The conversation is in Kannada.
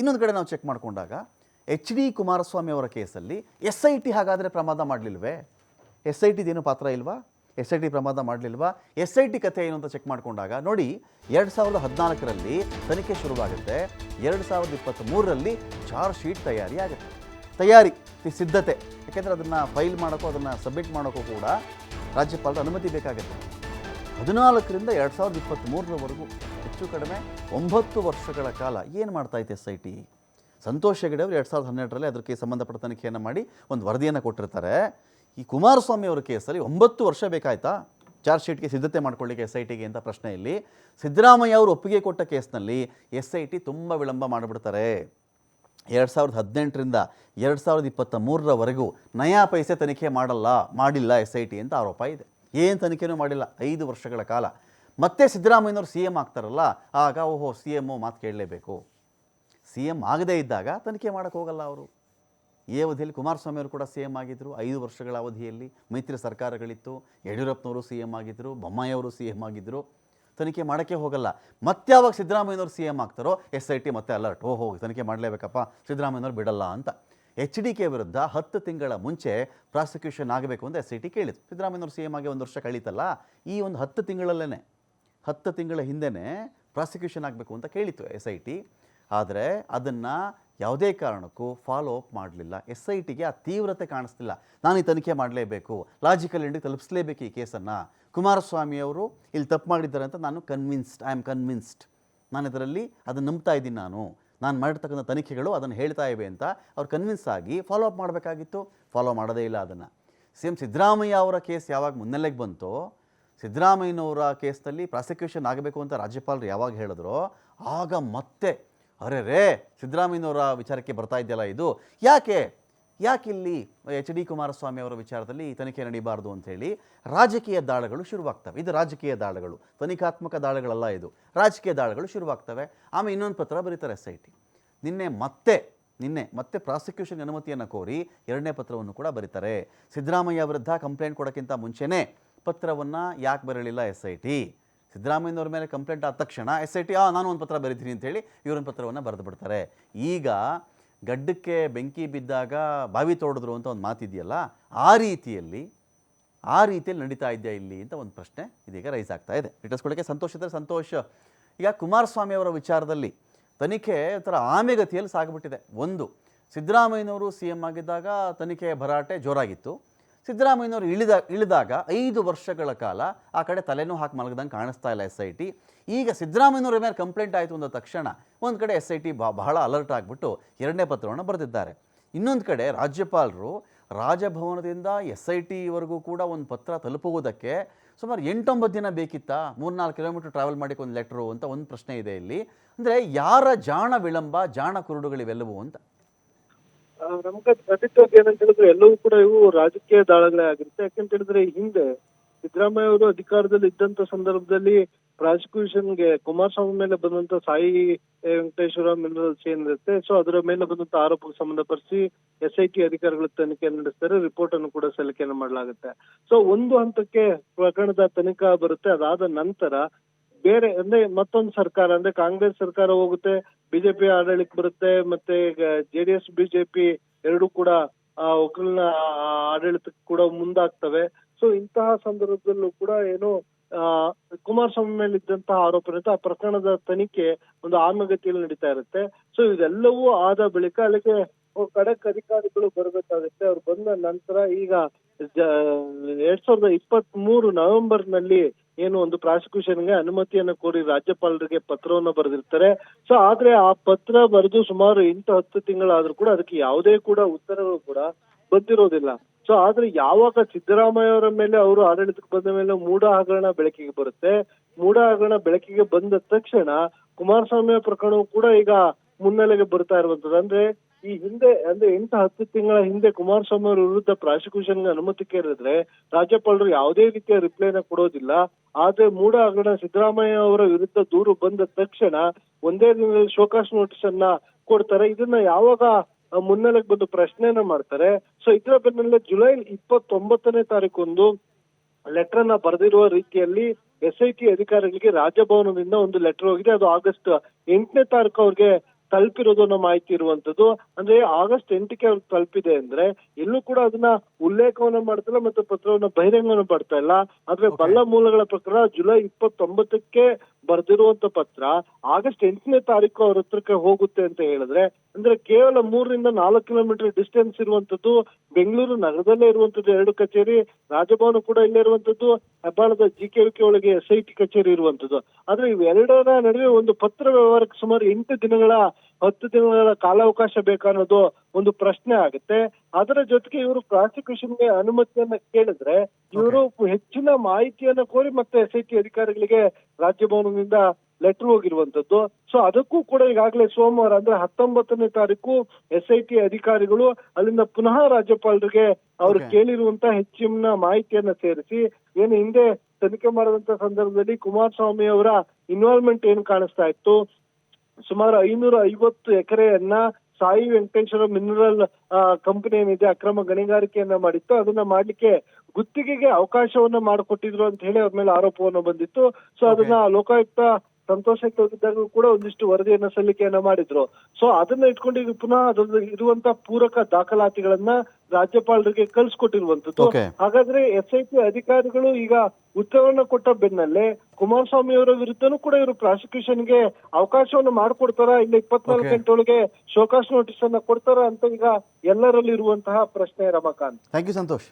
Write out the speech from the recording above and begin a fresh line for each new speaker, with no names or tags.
ಇನ್ನೊಂದು ಕಡೆ ನಾವು ಚೆಕ್ ಮಾಡಿಕೊಂಡಾಗ ಎಚ್ ಡಿ ಕುಮಾರಸ್ವಾಮಿ ಅವರ ಕೇಸಲ್ಲಿ ಎಸ್ ಐ ಟಿ ಹಾಗಾದರೆ ಪ್ರಮಾದ ಮಾಡಲಿಲ್ವೇ? ಎಸ್ ಐ ಟಿದೇನು ಪಾತ್ರ ಇಲ್ವಾ? ಎಸ್ ಐ ಟಿ ಪ್ರಮಾದ ಮಾಡಲಿಲ್ವಾ? ಎಸ್ ಐ ಟಿ ಕಥೆ ಏನು ಅಂತ ಚೆಕ್ ಮಾಡಿಕೊಂಡಾಗ ನೋಡಿ ಎರಡು ಸಾವಿರದ ಹದಿನಾಲ್ಕರಲ್ಲಿ ತನಿಖೆ ಶುರುವಾಗುತ್ತೆ. ಎರಡು ಸಾವಿರದ ಇಪ್ಪತ್ತ್ಮೂರರಲ್ಲಿ ಚಾರ್ಜ್ ಶೀಟ್ ತಯಾರಿ ಆಗುತ್ತೆ. ತಯಾರಿ ಸಿದ್ಧತೆ. ಯಾಕೆಂದರೆ ಅದನ್ನು ಫೈಲ್ ಮಾಡೋಕ್ಕೂ, ಅದನ್ನು ಸಬ್ಮಿಟ್ ಮಾಡೋಕ್ಕೂ ಕೂಡ ರಾಜ್ಯಪಾಲರ ಅನುಮತಿ ಬೇಕಾಗುತ್ತೆ. ಹದಿನಾಲ್ಕರಿಂದ ಎರಡು ಸಾವಿರದ ಇಪ್ಪತ್ತ್ಮೂರರವರೆಗೂ ಹೆಚ್ಚು ಕಡಿಮೆ ಒಂಬತ್ತು ವರ್ಷಗಳ ಕಾಲ ಏನು ಮಾಡ್ತಾ ಇತ್ತು S I T Santosh Hegde ಅವರು ಎರಡು ಸಾವಿರದ ಹನ್ನೆರಡರಲ್ಲಿ ಅದಕ್ಕೆ ಸಂಬಂಧಪಟ್ಟ ತನಿಖೆಯನ್ನು ಮಾಡಿ ಒಂದು ವರದಿಯನ್ನು ಕೊಟ್ಟಿರ್ತಾರೆ. ಈ ಕುಮಾರಸ್ವಾಮಿ ಅವರ ಕೇಸಲ್ಲಿ ಒಂಬತ್ತು ವರ್ಷ ಬೇಕಾಯ್ತಾ? ಚಾರ್ಜ್ ಶೀಟ್ಗೆ ಸಿದ್ಧತೆ ಮಾಡ್ಕೊಳ್ಳಿಕ್ಕೆ ಎಸ್ ಐ ಟಿಗೆ ಅಂತ ಪ್ರಶ್ನೆಯಲ್ಲಿ ಸಿದ್ದರಾಮಯ್ಯ ಅವರು ಒಪ್ಪಿಗೆ ಕೊಟ್ಟ ಕೇಸ್ನಲ್ಲಿ ಎಸ್ ಐ ಟಿ ತುಂಬ ವಿಳಂಬ ಮಾಡಿಬಿಡ್ತಾರೆ. ಎರಡು ಸಾವಿರದ ಹದಿನೆಂಟರಿಂದ ಎರಡು ಸಾವಿರದ ಇಪ್ಪತ್ತ ಮೂರರವರೆಗೂ ನಯಾ ಪೈಸೆ ತನಿಖೆ ಮಾಡಲ್ಲ, ಮಾಡಿಲ್ಲ ಎಸ್ ಐ ಟಿ ಅಂತ ಆರೋಪ ಇದೆ. ಏನು ತನಿಖೆನೂ ಮಾಡಿಲ್ಲ. ಐದು ವರ್ಷಗಳ ಕಾಲ ಮತ್ತೆ ಸಿದ್ದರಾಮಯ್ಯನವರು ಸಿ ಎಂ ಆಗ್ತಾರಲ್ಲ, ಆಗ ಓಹೋ, ಸಿ ಎಮ್ಮು ಮಾತು ಕೇಳಲೇಬೇಕು. ಸಿ ಎಂ ಆಗದೇ ಇದ್ದಾಗ ತನಿಖೆ ಮಾಡೋಕ್ಕೆ ಹೋಗಲ್ಲ ಅವರು. ಈ ಅವಧಿಯಲ್ಲಿ ಕುಮಾರಸ್ವಾಮಿ ಅವರು ಕೂಡ ಸಿ ಎಂ ಆಗಿದ್ದರು ಐದು ವರ್ಷಗಳ ಅವಧಿಯಲ್ಲಿ ಮೈತ್ರಿ ಸರ್ಕಾರಗಳಿತ್ತು. ಯಡಿಯೂರಪ್ಪನವರು ಸಿ ಎಂ ಆಗಿದ್ದರು ಬೊಮ್ಮಾಯಿಯವರು ಸಿ ಎಂ ಆಗಿದ್ದರು ತನಿಖೆ ಮಾಡೋಕ್ಕೆ ಹೋಗಲ್ಲ. ಮತ್ತೆ ಯಾವಾಗ ಸಿದ್ದರಾಮಯ್ಯನವರು ಸಿ ಎಂ ಆಗ್ತಾರೋ, ಎಸ್ ಐ ಟಿ ಮತ್ತೆ ಅಲರ್ಟ್. ಓಹೋ, ತನಿಖೆ ಮಾಡಲೇಬೇಕಪ್ಪ, ಸಿದ್ದರಾಮಯ್ಯನವರು ಬಿಡಲ್ಲ ಅಂತ. ಎಚ್ ಡಿ ಕೆ ವಿರುದ್ಧ ಹತ್ತು ತಿಂಗಳ ಮುಂಚೆ ಪ್ರಾಸಿಕ್ಯೂಷನ್ ಆಗಬೇಕು ಅಂತ ಎಸ್ ಐ ಟಿ ಕೇಳಿತು ಸಿದ್ದರಾಮಯ್ಯನವರು ಸಿ ಎಂ ಆಗಿ ಒಂದು ವರ್ಷ ಕಳೀತಲ್ಲ, ಈ ಒಂದು ಹತ್ತು ತಿಂಗಳಲ್ಲೇ ಹತ್ತು ತಿಂಗಳ ಹಿಂದೆನೇ ಪ್ರಾಸಿಕ್ಯೂಷನ್ ಆಗಬೇಕು ಅಂತ ಕೇಳಿತ್ತು ಎಸ್ ಐ ಟಿ ಆದರೆ ಅದನ್ನು ಯಾವುದೇ ಕಾರಣಕ್ಕೂ ಫಾಲೋ ಅಪ್ ಮಾಡಲಿಲ್ಲ. ಎಸ್ ಐ ಟಿಗೆ ಆ ತೀವ್ರತೆ ಕಾಣಿಸ್ತಿಲ್ಲ. ನಾನು ಈ ತನಿಖೆ ಮಾಡಲೇಬೇಕು. ಲಾಜಿಕಲ್ ಎಂಡಿಗೆ ತಲುಪಿಸಲೇಬೇಕು ಈ ಕೇಸನ್ನು. ಕುಮಾರಸ್ವಾಮಿ ಅವರು ಇಲ್ಲಿ ತಪ್ಪು ಮಾಡಿದ್ದಾರೆ ಅಂತ ನಾನು ಕನ್ವಿನ್ಸ್ಡ್ ಐ ಆಮ್ ಕನ್ವಿನ್ಸ್ಡ್ ನಾನು ಇದರಲ್ಲಿ ಅದನ್ನು ನಂಬ್ತಾ ಇದ್ದೀನಿ ನಾನು. ನಾನು ಮಾಡಿರ್ತಕ್ಕಂಥ ತನಿಖೆಗಳು ಅದನ್ನು ಹೇಳ್ತಾ ಇವೆ ಅಂತ ಅವ್ರು ಕನ್ವಿನ್ಸ್ ಆಗಿ ಫಾಲೋ ಅಪ್ ಮಾಡಬೇಕಾಗಿತ್ತು. ಫಾಲೋ ಮಾಡೋದೇ ಇಲ್ಲ ಅದನ್ನು. ಸಿ ಎಂ ಸಿದ್ದರಾಮಯ್ಯ ಅವರ ಕೇಸ್ ಯಾವಾಗ ಮುನ್ನೆಲೆಗೆ ಬಂತೋ ಸಿದ್ದರಾಮಯ್ಯನವರ ಕೇಸ್ನಲ್ಲಿ ಪ್ರಾಸಿಕ್ಯೂಷನ್ ಆಗಬೇಕು ಅಂತ ರಾಜ್ಯಪಾಲರು ಯಾವಾಗ ಹೇಳಿದ್ರು? ಆಗ ಮತ್ತೆ, ಅರೆ ರೇ, ಸಿದ್ದರಾಮಯ್ಯನವರ ವಿಚಾರಕ್ಕೆ ಬರ್ತಾ ಇದೆಯಲ್ಲ ಇದು? ಯಾಕೆ? ಯಾಕಿಲ್ಲಿ ಎಚ್ ಡಿ ಕುಮಾರಸ್ವಾಮಿ ಅವರ ವಿಚಾರದಲ್ಲಿ ತನಿಖೆ ನಡೀಬಾರ್ದು ಅಂಥೇಳಿ ರಾಜಕೀಯ ದಾಳಗಳು ಶುರುವಾಗ್ತವೆ. ಇದು ರಾಜಕೀಯ ದಾಳಗಳು, ತನಿಖಾತ್ಮಕ ದಾಳಗಳಲ್ಲ ಇದು. ರಾಜಕೀಯ ದಾಳಗಳು ಶುರುವಾಗ್ತವೆ. ಆಮೇಲೆ ಇನ್ನೊಂದು ಪತ್ರ ಬರೀತಾರೆ ಎಸ್ ಐ ಟಿ. ನಿನ್ನೆ ಮತ್ತೆ ನಿನ್ನೆ ಮತ್ತೆ ಪ್ರಾಸಿಕ್ಯೂಷನ್ ಅನುಮತಿಯನ್ನು ಕೋರಿ ಎರಡನೇ ಪತ್ರವನ್ನು ಕೂಡ ಬರೀತಾರೆ. ಸಿದ್ದರಾಮಯ್ಯ ವಿರುದ್ಧ ಕಂಪ್ಲೇಂಟ್ ಕೊಡೋಕ್ಕಿಂತ ಮುಂಚೆನೇ ಪತ್ರವನ್ನು ಯಾಕೆ ಬರಲಿಲ್ಲ ಎಸ್ ಐ ಟಿ ಸಿದ್ದರಾಮಯ್ಯನವ್ರ ಮೇಲೆ ಕಂಪ್ಲೇಂಟ್ ಆದ ತಕ್ಷಣ ಎಸ್ ಐ ಟಿ ಆ, ನಾನು ಒಂದು ಪತ್ರ ಬರೀತೀನಿ ಅಂತೇಳಿ ಇವರೊಂದು ಪತ್ರವನ್ನು ಬರೆದು ಬಿಡ್ತಾರೆ. ಈಗ ಗಡ್ಡಕ್ಕೆ ಬೆಂಕಿ ಬಿದ್ದಾಗ ಬಾವಿ ತೋಡಿದ್ರು ಅಂತ ಒಂದು ಮಾತಿದೆಯಲ್ಲ, ಆ ರೀತಿಯಲ್ಲಿ ಆ ರೀತಿಯಲ್ಲಿ ನಡೀತಾ ಇದೆಯಾ ಇಲ್ಲಿ ಅಂತ ಒಂದು ಪ್ರಶ್ನೆ ಇದೀಗ ರೈಸ್ ಆಗ್ತಾ ಇದೆ. ಇಟ್ಟಿಸ್ಕೊಳ್ಳೋಕ್ಕೆ ಸಂತೋಷ ಇದ್ದರೆ ಸಂತೋಷ. ಈಗ ಕುಮಾರಸ್ವಾಮಿ ಅವರ ವಿಚಾರದಲ್ಲಿ ತನಿಖೆ ಒಂಥರ ಆಮೆಗತಿಯಲ್ಲಿ ಸಾಗಿಬಿಟ್ಟಿದೆ. ಒಂದು, ಸಿದ್ದರಾಮಯ್ಯನವರು ಸಿ ಎಂ ಆಗಿದ್ದಾಗ ತನಿಖೆ ಭರಾಟೆ ಜೋರಾಗಿತ್ತು. ಸಿದ್ದರಾಮಯ್ಯನವರು ಇಳಿದ, ಇಳಿದಾಗ ಐದು ವರ್ಷಗಳ ಕಾಲ ಆ ಕಡೆ ತಲೆನೂ ಹಾಕಿ ಮಲಗದಂಗೆ ಕಾಣಿಸ್ತಾ ಇಲ್ಲ ಎಸ್ ಐ ಟಿ. ಈಗ ಸಿದ್ದರಾಮಯ್ಯನವ್ರ ಮೇಲೆ ಕಂಪ್ಲೇಂಟ್ ಆಯಿತು ಅಂದ ತಕ್ಷಣ ಒಂದು ಕಡೆ ಎಸ್ ಐ ಟಿ ಬಹಳ ಅಲರ್ಟ್ ಆಗಿಬಿಟ್ಟು ಎರಡನೇ ಪತ್ರವನ್ನು ಬರೆದಿದ್ದಾರೆ. ಇನ್ನೊಂದು ಕಡೆ ರಾಜ್ಯಪಾಲರು ರಾಜಭವನದಿಂದ ಎಸ್ ಐ ಟಿವರೆಗೂ ಕೂಡ ಒಂದು ಪತ್ರ ತಲುಪುವುದಕ್ಕೆ ಸುಮಾರು ಎಂಟೊಂಬತ್ತು ದಿನ ಬೇಕಿತ್ತಾ? ಮೂರ್ನಾಲ್ಕು ಕಿಲೋಮೀಟರ್ ಟ್ರಾವೆಲ್ ಮಾಡಿಕ್ಕೆ ಒಂದು ಲೆಟ್ರು ಅಂತ ಒಂದು ಪ್ರಶ್ನೆ ಇದೆ ಇಲ್ಲಿ. ಅಂದರೆ ಯಾರ ಜಾಣ ವಿಳಂಬ, ಜಾಣ ಕುರುಡುಗಳಿವೆಲ್ಲವೂ ಅಂತ.
ನಮ್ಗೆ ಖಂಡಿತವಾಗಿ ಏನಂತ ಹೇಳಿದ್ರೆ ಎಲ್ಲವೂ ಕೂಡ ಇವು ರಾಜಕೀಯ ದಾಳಗಳೇ ಆಗಿರುತ್ತೆ. ಯಾಕಂತ ಹೇಳಿದ್ರೆ ಹಿಂದೆ ಸಿದ್ದರಾಮಯ್ಯ ಅವರು ಅಧಿಕಾರದಲ್ಲಿ ಇದ್ದಂತ ಸಂದರ್ಭದಲ್ಲಿ ಪ್ರಾಸಿಕ್ಯೂಷನ್ಗೆ ಕುಮಾರಸ್ವಾಮಿ ಮೇಲೆ ಬಂದಂತ ಸಾಯಿ ವೆಂಕಟೇಶ್ವರ ಮಿನರಲ್ಸ್ ಏನಿರುತ್ತೆ ಸೊ ಅದರ ಮೇಲೆ ಬಂದಂತ ಆರೋಪಕ್ಕೆ ಸಂಬಂಧಪಡಿಸಿ ಎಸ್ ಐ ಟಿ ಅಧಿಕಾರಿಗಳು ತನಿಖೆ ನಡೆಸ್ತಾರೆ. ರಿಪೋರ್ಟ್ ಅನ್ನು ಕೂಡ ಸಲ್ಲಿಕೆಯನ್ನು ಮಾಡಲಾಗುತ್ತೆ. ಸೊ ಒಂದು ಹಂತಕ್ಕೆ ಪ್ರಕರಣದ ತನಿಖಾ ಬರುತ್ತೆ. ಅದಾದ ನಂತರ ಬೇರೆ ಅಂದ್ರೆ ಮತ್ತೊಂದು ಸರ್ಕಾರ, ಅಂದ್ರೆ ಕಾಂಗ್ರೆಸ್ ಸರ್ಕಾರ ಹೋಗುತ್ತೆ, ಬಿಜೆಪಿ ಆಡಳಿತ ಬರುತ್ತೆ, ಮತ್ತೆ ಜೆಡಿಎಸ್, ಬಿಜೆಪಿ ಎರಡೂ ಕೂಡ ಒಕ್ಕಲಿನ ಆಡಳಿತಕ್ಕೆ ಕೂಡ ಮುಂದಾಗ್ತವೆ. ಸೊ ಇಂತಹ ಸಂದರ್ಭದಲ್ಲೂ ಕೂಡ ಏನು ಕುಮಾರಸ್ವಾಮಿ ಮೇಲೆ ಇದ್ದಂತಹ ಆರೋಪ ಇರುತ್ತೆ ಆ ಪ್ರಕರಣದ ತನಿಖೆ ಒಂದು ಆಮಗತಿಯಲ್ಲಿ ನಡೀತಾ ಇರುತ್ತೆ. ಸೊ ಇದೆಲ್ಲವೂ ಆದ ಬಳಿಕ ಅಲ್ಲಿಗೆ ಖಡಕ್ ಅಧಿಕಾರಿಗಳು ಬರಬೇಕಾಗುತ್ತೆ. ಅವ್ರು ಬಂದ ನಂತರ ಈಗ ಎರಡ್ ಸಾವಿರದ ಇಪ್ಪತ್ತ್ ಮೂರು ನವೆಂಬರ್ನಲ್ಲಿ ಏನು ಒಂದು ಪ್ರಾಸಿಕ್ಯೂಷನ್ಗೆ ಅನುಮತಿಯನ್ನ ಕೋರಿ ರಾಜ್ಯಪಾಲರಿಗೆ ಪತ್ರವನ್ನು ಬರೆದಿರ್ತಾರೆ. ಸೊ ಆದ್ರೆ ಆ ಪತ್ರ ಬರೆದು ಸುಮಾರು ಎಂಟು, ಹತ್ತು ತಿಂಗಳಾದ್ರೂ ಕೂಡ ಅದಕ್ಕೆ ಯಾವುದೇ ಕೂಡ ಉತ್ತರಗಳು ಕೂಡ ಬಂದಿರೋದಿಲ್ಲ. ಸೊ ಆದ್ರೆ ಯಾವಾಗ ಸಿದ್ದರಾಮಯ್ಯ ಅವರ ಮೇಲೆ ಅವರು ಆಡಳಿತಕ್ಕೆ ಬಂದ ಮೇಲೆ ಮೂಢ ಹಗರಣ ಬೆಳಕಿಗೆ ಬರುತ್ತೆ. ಮೂಢ ಹಗರಣ ಬೆಳಕಿಗೆ ಬಂದ ತಕ್ಷಣ ಕುಮಾರಸ್ವಾಮಿ ಪ್ರಕರಣವು ಕೂಡ ಈಗ ಮುನ್ನೆಲೆಗೆ ಬರ್ತಾ ಇರುವಂತದ್ದು ಅಂದ್ರೆ ಈ ಹಿಂದೆ, ಅಂದ್ರೆ ಎಂಟು, ಹತ್ತು ತಿಂಗಳ ಹಿಂದೆ ಕುಮಾರಸ್ವಾಮಿ ಅವರ ವಿರುದ್ಧ ಪ್ರಾಸಿಕ್ಯೂಷನ್ ಅನುಮತಿ ಕೇಳಿದ್ರೆ ರಾಜ್ಯಪಾಲರು ಯಾವುದೇ ರೀತಿಯ ರಿಪ್ಲೈನ ಕೊಡೋದಿಲ್ಲ. ಆದ್ರೆ ಮೂಡ ಹಗರಣ ಸಿದ್ದರಾಮಯ್ಯ ಅವರ ವಿರುದ್ಧ ದೂರು ಬಂದ ತಕ್ಷಣ ಒಂದೇ ದಿನದಲ್ಲಿ ಶೋಕಾಸ್ ನೋಟಿಸ್ ಅನ್ನ ಕೊಡ್ತಾರೆ. ಇದನ್ನ ಯಾವಾಗ ಮುನ್ನೆಲೆಗೆ ಬಂದು ಪ್ರಶ್ನೆಯನ್ನ ಮಾಡ್ತಾರೆ. ಸೊ ಇದರ ಬೆನ್ನಲ್ಲೇ ಜುಲೈ ಇಪ್ಪತ್ತೊಂಬತ್ತನೇ ತಾರೀಕೊಂದು ಲೆಟರ್ ಅನ್ನ ಬರೆದಿರುವ ರೀತಿಯಲ್ಲಿ ಎಸ್ ಐ ಟಿ ಅಧಿಕಾರಿಗಳಿಗೆ ರಾಜಭವನದಿಂದ ಒಂದು ಲೆಟರ್ ಹೋಗಿದೆ. ಅದು ಆಗಸ್ಟ್ ಎಂಟನೇ ತಾರೀಕು ಅವ್ರಿಗೆ ತಲುಪಿರೋದು ಅನ್ನೋ ಮಾಹಿತಿ ಇರುವಂತದ್ದು. ಅಂದ್ರೆ ಆಗಸ್ಟ್ ಎಂಟಕ್ಕೆ ಅವ್ರು ತಲುಪಿದೆ ಅಂದ್ರೆ ಎಲ್ಲೂ ಕೂಡ ಅದನ್ನ ಉಲ್ಲೇಖವನ್ನ ಮಾಡ್ತಿಲ್ಲ ಮತ್ತೆ ಪತ್ರವನ್ನ ಬಹಿರಂಗವನ್ನು ಮಾಡ್ತಾ ಇಲ್ಲ. ಆದ್ರೆ ಬಲ್ಲ ಮೂಲಗಳ ಪ್ರಕಾರ ಜುಲೈ ಇಪ್ಪತ್ತೊಂಬತ್ತಕ್ಕೆ ಬರ್ದಿರುವಂತ ಪತ್ರ ಆಗಸ್ಟ್ ಎಂಟನೇ ತಾರೀಕು ಅವ್ರ ಹತ್ರಕ್ಕೆ ಹೋಗುತ್ತೆ ಅಂತ ಹೇಳಿದ್ರೆ, ಅಂದ್ರೆ ಕೇವಲ ಮೂರರಿಂದ ನಾಲ್ಕು ಕಿಲೋಮೀಟರ್ ಡಿಸ್ಟೆನ್ಸ್ ಇರುವಂತದ್ದು, ಬೆಂಗಳೂರು ನಗರದಲ್ಲೇ ಇರುವಂತದ್ದು ಎರಡು ಕಚೇರಿ, ರಾಜಭವನ ಕೂಡ ಇಲ್ಲೇ ಇರುವಂತದ್ದು, ಹೆಬ್ಬಾಳದ ಜಿ ಕೆ ಒಳಗೆ ಎಸ್ ಐ ಟಿ ಕಚೇರಿ ಇರುವಂತದ್ದು. ಆದ್ರೆ ಇವೆರಡರ ನಡುವೆ ಒಂದು ಪತ್ರ ವ್ಯವಹಾರಕ್ಕೆ ಸುಮಾರು ಎಂಟು ದಿನಗಳ ಹತ್ತು ದಿನಗಳ ಕಾಲಾವಕಾಶ ಬೇಕನ್ನೋದು ಒಂದು ಪ್ರಶ್ನೆ ಆಗುತ್ತೆ. ಅದರ ಜೊತೆಗೆ ಇವರು ಪ್ರಾಸಿಕ್ಯೂಷನ್ಗೆ ಅನುಮತಿಯನ್ನ ಕೇಳಿದ್ರೆ ಇವರು ಹೆಚ್ಚಿನ ಮಾಹಿತಿಯನ್ನ ಕೋರಿ ಮತ್ತೆ ಎಸ್ ಐ ಟಿ ಅಧಿಕಾರಿಗಳಿಗೆ ರಾಜ್ಯಭವನದಿಂದ ಲೆಟರ್ ಹೋಗಿರುವಂತದ್ದು ಸೊ ಅದಕ್ಕೂ ಕೂಡ ಈಗಾಗಲೇ ಸೋಮವಾರ ಅಂದ್ರೆ ಹತ್ತೊಂಬತ್ತನೇ ತಾರೀಕು ಎಸ್ ಐ ಟಿ ಅಧಿಕಾರಿಗಳು ಅಲ್ಲಿಂದ ಪುನಃ ರಾಜ್ಯಪಾಲರಿಗೆ ಅವರು. ಕೇಳಿರುವಂತ ಹೆಚ್ಚಿನ ಮಾಹಿತಿಯನ್ನ ಸೇರಿಸಿ ಏನು ಹಿಂದೆ ತನಿಖೆ ಮಾಡಿದಂತ ಸಂದರ್ಭದಲ್ಲಿ ಕುಮಾರಸ್ವಾಮಿ ಅವರ ಇನ್ವಾಲ್ವ್ಮೆಂಟ್ ಏನು ಕಾಣಿಸ್ತಾ ಇತ್ತು ಸುಮಾರು ಐನೂರ ಐವತ್ತು ಎಕರೆಯನ್ನ ಸಾಯಿ ವೆಂಕಟೇಶ್ವರ ಮಿನರಲ್ ಕಂಪನಿ ಏನಿದೆ ಅಕ್ರಮ ಗಣಿಗಾರಿಕೆಯನ್ನ ಮಾಡಿತ್ತು. ಅದನ್ನ ಮಾಡ್ಲಿಕ್ಕೆ ಗುತ್ತಿಗೆಗೆ ಅವಕಾಶವನ್ನ ಮಾಡಿಕೊಟ್ಟಿದ್ರು ಅಂತ ಹೇಳಿ ಅವ್ರ ಮೇಲೆ ಆರೋಪವನ್ನ ಬಂದಿತ್ತು. ಸೊ ಅದನ್ನ ಲೋಕಾಯುಕ್ತ ಸಂತೋಷಕ್ಕೆ ಹೋಗಿದ್ದಾಗ ಕೂಡ ಒಂದಿಷ್ಟು ವರದಿಯನ್ನ ಸಲ್ಲಿಕೆಯನ್ನ ಮಾಡಿದ್ರು. ಸೊ ಅದನ್ನ ಇಟ್ಕೊಂಡು ಈಗ ಪುನಃ ಅದ್ರಲ್ಲಿ ಇರುವಂತ ಪೂರಕ ದಾಖಲಾತಿಗಳನ್ನ ರಾಜ್ಯಪಾಲರಿಗೆ ಕಳ್ಸಿಕೊಟ್ಟಿರುವಂತದ್ದು. ಹಾಗಾದ್ರೆ ಎಸ್ ಐ ಪಿ ಅಧಿಕಾರಿಗಳು ಈಗ ಉತ್ತರವನ್ನ ಕೊಟ್ಟ ಬೆನ್ನಲ್ಲೇ ಕುಮಾರಸ್ವಾಮಿ ಅವರ ವಿರುದ್ಧನೂ ಕೂಡ ಇವರು ಪ್ರಾಸಿಕ್ಯೂಷನ್ಗೆ ಅವಕಾಶವನ್ನು ಮಾಡಿಕೊಡ್ತಾರ? ಇಲ್ಲ ಇಪ್ಪತ್ನಾಲ್ಕು. ಗಂಟೆ ಒಳಗೆ ಶೋಕಾಸ್ ನೋಟಿಸ್ ಅನ್ನ ಕೊಡ್ತಾರ ಅಂತ ಈಗ ಎಲ್ಲರಲ್ಲಿ ಇರುವಂತಹ ಪ್ರಶ್ನೆ ರಮಾಕಾಂತ್.
Thank you Santosh